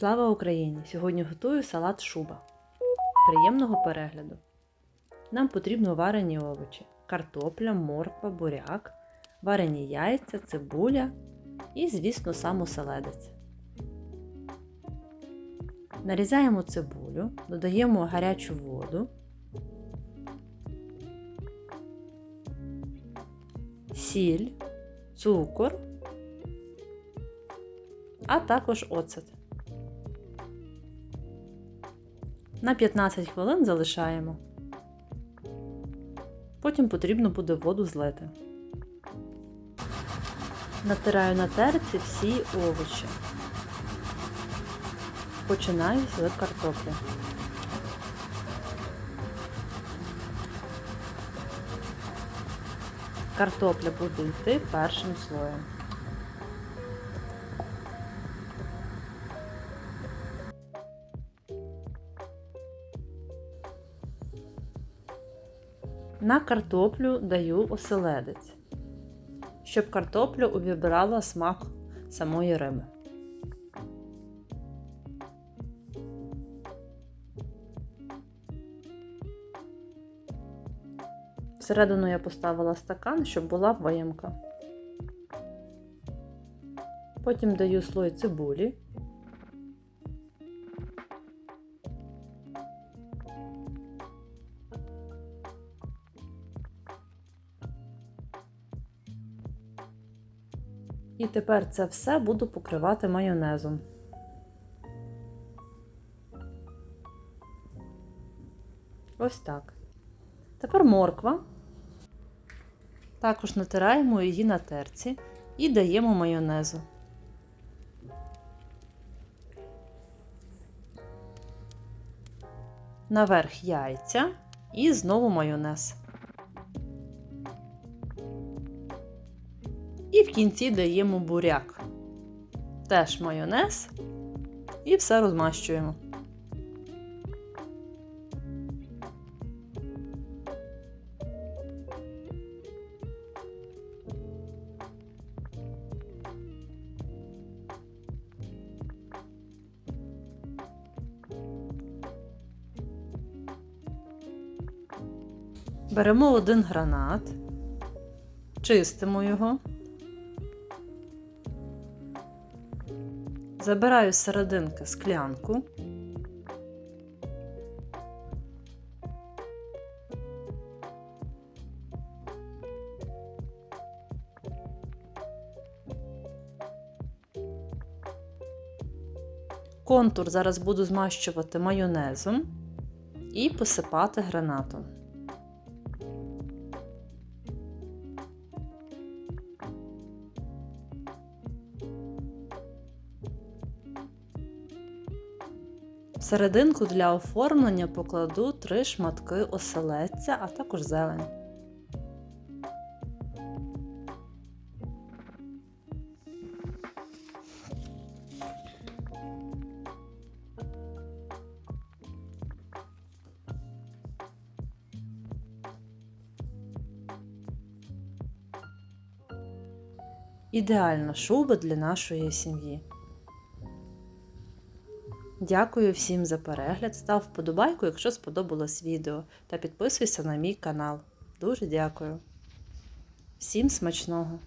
Слава Україні! Сьогодні готую салат шуба. Приємного перегляду! Нам потрібно варені овочі, картопля, морква, буряк, варені яйця, цибуля і, звісно, сам оселедець. Нарізаємо цибулю, додаємо гарячу воду, сіль, цукор, а також оцет. На 15 хвилин залишаємо. Потім потрібно буде воду злити. Натираю на терці всі овочі. Починаю з картоплі. Картопля буде йти першим слоєм. На картоплю даю оселедець, щоб картопля увібрала смак самої риби. Всередину я поставила стакан, щоб була виємка. Потім даю слой цибулі. І тепер це все буду покривати майонезом. Ось так. Тепер морква. Також натираємо її на терці і даємо майонезу. Наверх яйця і знову майонез. І в кінці даємо буряк. Теж майонез і все розмащуємо. Беремо один гранат, чистимо його. Забираю з серединки склянку. Контур зараз буду змащувати майонезом і посипати гранатом. Серединку для оформлення покладу три шматки оселедця, а також зелень. Ідеальна шуба для нашої сім'ї. Дякую всім за перегляд. Став вподобайку, якщо сподобалось відео, та підписуйся на мій канал. Дуже дякую. Всім смачного!